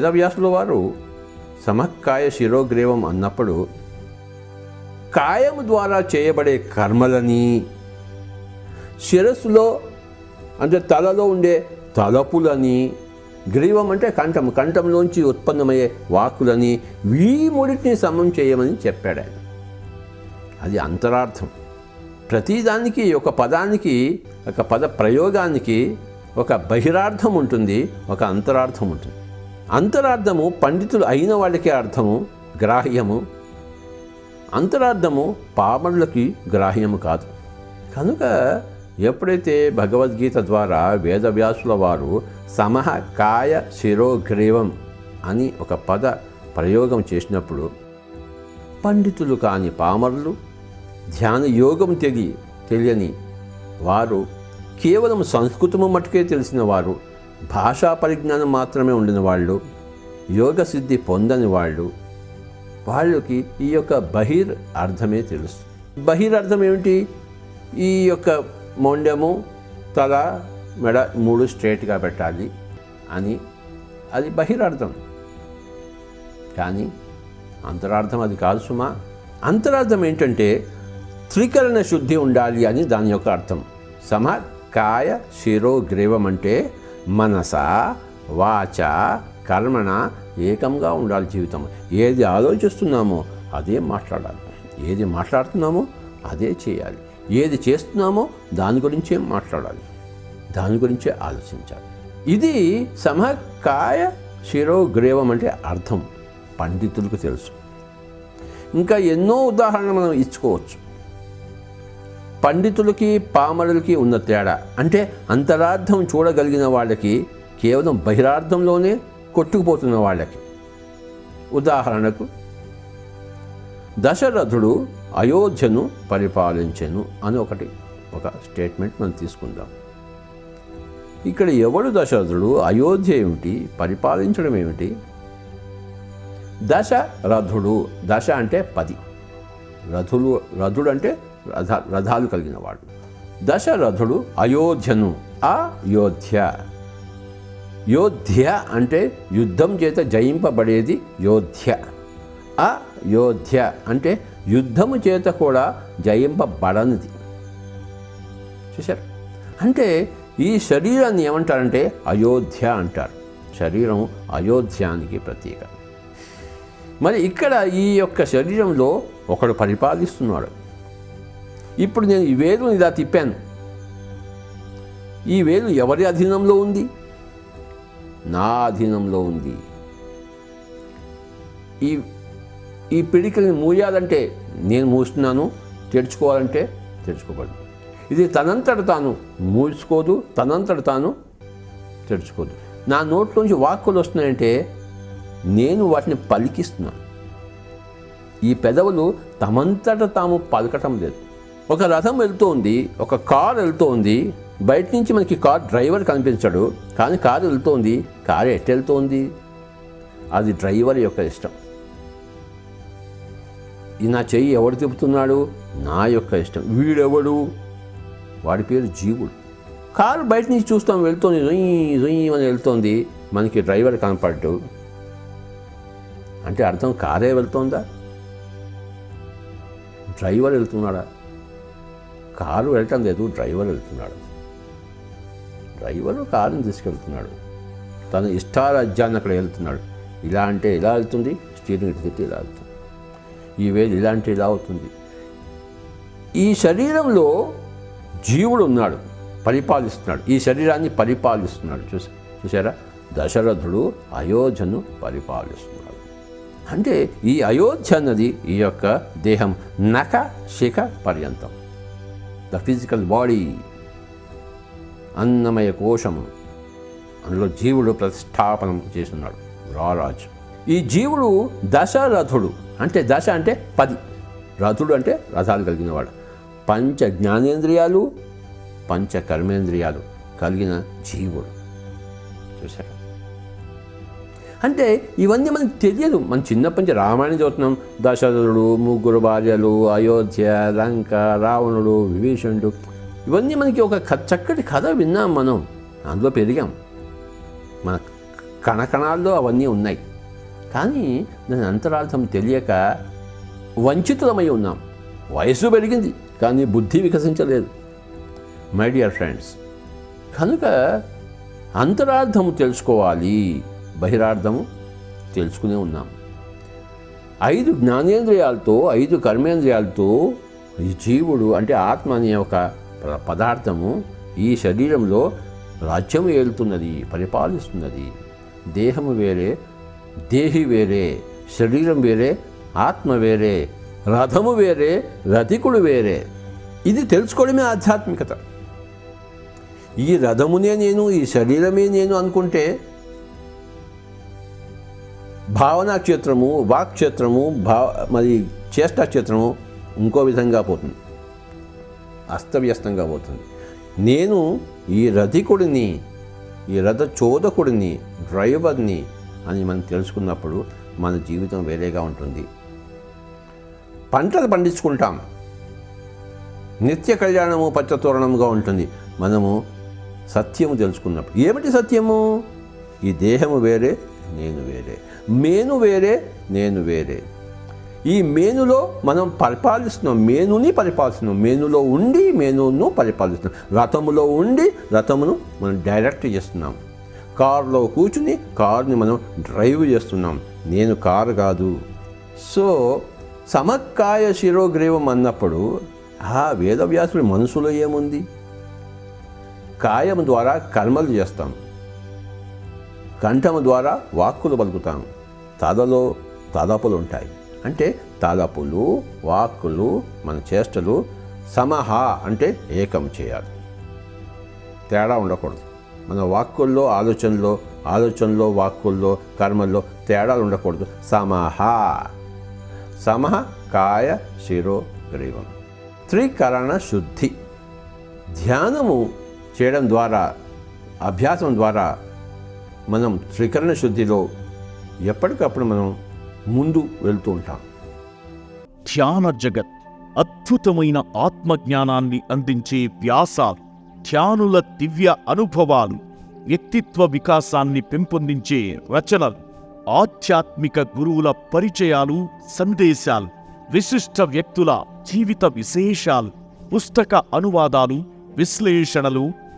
వేదవ్యాసుల వారు సమకాయ శిరోగ్రీవం అన్నప్పుడు కాయము ద్వారా చేయబడే కర్మలని శిరస్సులో అంటే తలలో ఉండే తలపులని గ్రీవం అంటే కంఠం కంఠంలోంచి ఉత్పన్నమయ్యే వాకులని వీ సమం చేయమని చెప్పాడు ఆయన. అది అంతరార్థం. ప్రతిదానికి ఒక పదానికి ఒక పద ప్రయోగానికి ఒక బహిరార్థం ఉంటుంది ఒక అంతరార్థం ఉంటుంది. అంతరార్థము పండితులు అయిన వాళ్ళకే అర్థము గ్రాహ్యము. అంతరార్థము పామరులకి గ్రాహ్యము కాదు. కనుక ఎప్పుడైతే భగవద్గీత ద్వారా వేదవ్యాసుల వారు సమహ కాయ శిరోగ్రీవం అని ఒక పద ప్రయోగం చేసినప్పుడు పండితులు కాని పామరులు ధ్యాన యోగం తెలియ తెలియని వారు కేవలం సంస్కృతము మటుకే తెలిసిన వారు భాషా పరిజ్ఞానం మాత్రమే ఉండిన వాళ్ళు యోగ సిద్ధి పొందని వాళ్ళు వాళ్ళకి ఈ యొక్క బహిర్ అర్థమే తెలుసు. బహిర్ అర్థం ఏమిటి? ఈ యొక్క మొండెము తల మెడ మూడు స్ట్రేట్గా పెట్టాలి అని. అది బహిరార్థం కానీ అంతరార్థం అది కాదు సుమా. అంతరార్థం ఏంటంటే త్రికరణ శుద్ధి ఉండాలి అని దాని యొక్క అర్థం. సమ కాయ శిరో గ్రీవం అంటే మనస వాచ కర్మణ ఏకంగా ఉండాలి జీవితం. ఏది ఆలోచిస్తున్నామో అదే మాట్లాడాలి. ఏది మాట్లాడుతున్నామో అదే చేయాలి. ఏది చేస్తున్నామో దాని గురించే మాట్లాడాలి. దాని గురించే ఆలోచించాలి. ఇది సమకాయ శిరోగ్రీవం అంటే అర్థం. పండితులకు తెలుసు. ఇంకా ఎన్నో ఉదాహరణలు మనం ఇచ్చుకోవచ్చు. పండితులకి పామరులకి ఉన్న తేడా. అంటే అంతరార్థం చూడగలిగిన వాళ్ళకి కేవలం బహిరార్థంలోనే కొట్టుకుపోతున్న వాళ్ళకి. ఉదాహరణకు దశరథుడు అయోధ్యను పరిపాలించెను అని ఒకటి ఒక స్టేట్మెంట్ మనం తీసుకుందాం. ఇక్కడ ఎవడు దశరథుడు అయోధ్య ఏమిటి పరిపాలించడం ఏమిటి? దశరథుడు. దశ అంటే పది. రథులు రథుడు అంటే రథ రథాలు కలిగిన వాడు దశరథుడు అయోధ్యను అయోధ్య. యోధ్య అంటే యుద్ధం చేత జయింపబడేది యోధ్య అయోధ్య అంటే యుద్ధము చేత కూడా జయింపబడనిది. చూశారు? అంటే ఈ శరీరాన్ని ఏమంటారంటే అయోధ్య అంటారు. శరీరం అయోధ్యానికి ప్రతీక. మరి ఇక్కడ ఈ యొక్క శరీరంలో ఒకడు పరిపాలిస్తున్నాడు. ఇప్పుడు నేను ఈ వేలును ఇలా తిప్పాను. ఈ వేలు ఎవరి అధీనంలో ఉంది? నా అధీనంలో ఉంది. ఈ ఈ పిడికల్ని మూయాలంటే నేను మూస్తున్నాను తెరుచుకోవాలంటే తెరుచుకోబడదు ఇది తనంతట తాను మూసుకోదు తనంతట తాను తెరుచుకోదు నా నోట్లోంచి వాక్కులు వస్తున్నాయంటే నేను వాటిని పలికిస్తున్నాను. ఈ పెదవులు తమంతట తాము పలకటం లేదు. ఒక రథం వెళ్తోంది ఒక కార్ వెళ్తోంది బయట నుంచి మనకి కార్ డ్రైవర్ కనిపించడు కానీ కారు వెళ్తోంది కారు ఎటు వెళ్తోంది? అది డ్రైవర్ యొక్క ఇష్టం. ఈ నా చెయ్యి ఎవడు తిప్పుతున్నాడు? నా యొక్క ఇష్టం. వీడెవడు? వాడి పేరు జీవుడు. కారు బయట నుంచి చూస్తాం వెళ్తోంది రొయ్యి రొయ్యి అని వెళ్తోంది మనకి డ్రైవర్ కనపడ్డు. అంటే అర్థం కారే వెళ్తోందా? డ్రైవర్ వెళ్తున్నాడా? కారు వెళ్ళటం లేదు డ్రైవర్ వెళ్తున్నాడు. డ్రైవర్ కారుని తీసుకెళ్తున్నాడు. తన ఇష్టారాజ్యాన్ని అక్కడ వెళ్తున్నాడు. ఇలా అంటే ఇలా వెళ్తుంది స్టీరింగ్ ఇటు తిట్టి ఇలా వెళ్తుంది. ఈ వేలు ఇలా అంటే ఇలా అవుతుంది. ఈ శరీరంలో జీవుడు ఉన్నాడు పరిపాలిస్తున్నాడు. ఈ శరీరాన్ని పరిపాలిస్తున్నాడు. చూసా చూసారా దశరథుడు అయోధ్యను పరిపాలిస్తున్నాడు. అంటే ఈ అయోధ్య అన్నది ఈ యొక్క దేహం నఖ శిఖ పర్యంతం. ద ఫిజికల్ బాడీ అన్నమయ కోశం అందులో జీవుడు ప్రతిష్టాపనం చేస్తున్నాడు రారాజు. ఈ జీవుడు దశరథుడు అంటే దశ అంటే పది. రథుడు అంటే రథాలు కలిగిన వాడు పంచ జ్ఞానేంద్రియాలు పంచ కర్మేంద్రియాలు కలిగిన జీవుడు. చూసారా అంటే ఇవన్నీ మనకు తెలియదు. మన చిన్నప్పటి నుంచి రామాయణం చూస్తున్నాం దశరథుడు ముగ్గురు భార్యలు అయోధ్య లంక రావణుడు విభీషణుడు. ఇవన్నీ మనకి ఒక చక్కటి కథ విన్నాం మనం. అందులో పెరిగాం. మన కణకణాల్లో అవన్నీ ఉన్నాయి. కానీ దాని అంతరార్థం తెలియక వంచితులమై ఉన్నాం. వయసు పెరిగింది కానీ బుద్ధి వికసించలేదు. మై డియర్ ఫ్రెండ్స్ కనుక అంతరార్థం తెలుసుకోవాలి. బహిరార్థము తెలుసుకునే ఉన్నాం. ఐదు జ్ఞానేంద్రియాలతో ఐదు కర్మేంద్రియాలతో ఈ జీవుడు అంటే ఆత్మ అనే ఒక పదార్థము ఈ శరీరంలో రాజ్యం ఏలుతున్నది పరిపాలిస్తున్నది. దేహము వేరే దేహి వేరే శరీరం వేరే ఆత్మ వేరే రథము వేరే రథికుడు వేరే. ఇది తెలుసుకోవడమే ఆధ్యాత్మికత. ఈ రథమునే నేను ఈ శరీరమే నేను అనుకుంటే భావనా క్షేత్రము వాక్ క్షేత్రము భావ మరి చేష్టా క్షేత్రము ఇంకో విధంగా పోతుంది. అస్తవ్యస్తంగా పోతుంది. నేను ఈ రథికుడిని ఈ రథ చోదకుడిని డ్రైవర్ని అని మనం తెలుసుకున్నప్పుడు మన జీవితం వేరేగా ఉంటుంది. పంటలు పండించుకుంటాం. నిత్య కళ్యాణము పచ్చతోరణముగా ఉంటుంది. మనము సత్యము తెలుసుకున్నప్పుడు. ఏమిటి సత్యము? ఈ దేహము వేరే నేను వేరే. మేను వేరే నేను వేరే. ఈ మేనులో మనం పరిపాలిస్తున్నాం. మేనుని పరిపాలిస్తున్నాం. మేనులో ఉండి మేనును పరిపాలిస్తున్నాం. రథములో ఉండి రథమును మనం డైరెక్ట్ చేస్తున్నాం. కారులో కూర్చుని కారుని మనం డ్రైవ్ చేస్తున్నాం. నేను కారు కాదు. సో సమక్కాయ శిరోగ్రీవం అన్నప్పుడు ఆ వేదవ్యాసుడి మనసులో ఏముంది? కాయం ద్వారా కర్మలు చేస్తాం. కంఠము ద్వారా వాక్కులు పలుకుతాం తలలో తలపులు ఉంటాయి అంటే తలపులు వాక్కులు మన చేష్టలు సమహ అంటే ఏకం చేయాలి. తేడా ఉండకూడదు. మన వాక్కుల్లో ఆలోచనలో ఆలోచనలో వాక్కుల్లో కర్మల్లో తేడాలు ఉండకూడదు. సమహ. సమహ కాయ శిరో గ్రీవం. త్రికరణ శుద్ధి. ధ్యానము చేయడం ద్వారా అభ్యాసం ద్వారా మనం త్రికరణ శుద్ధిలో ఎప్పటికప్పుడు మనం ముందు వెళ్తూ ఉంటాం. ధ్యాన జగత్ అద్భుతమైన ఆత్మజ్ఞానాన్ని అందించే వ్యాసాలు ధ్యానుల దివ్య అనుభవాలు వ్యక్తిత్వ వికాసాన్ని పెంపొందించే రచనలు ఆధ్యాత్మిక గురువుల పరిచయాలు సందేశాలు విశిష్ట వ్యక్తుల జీవిత విశేషాలు పుస్తక అనువాదాలు విశ్లేషణలు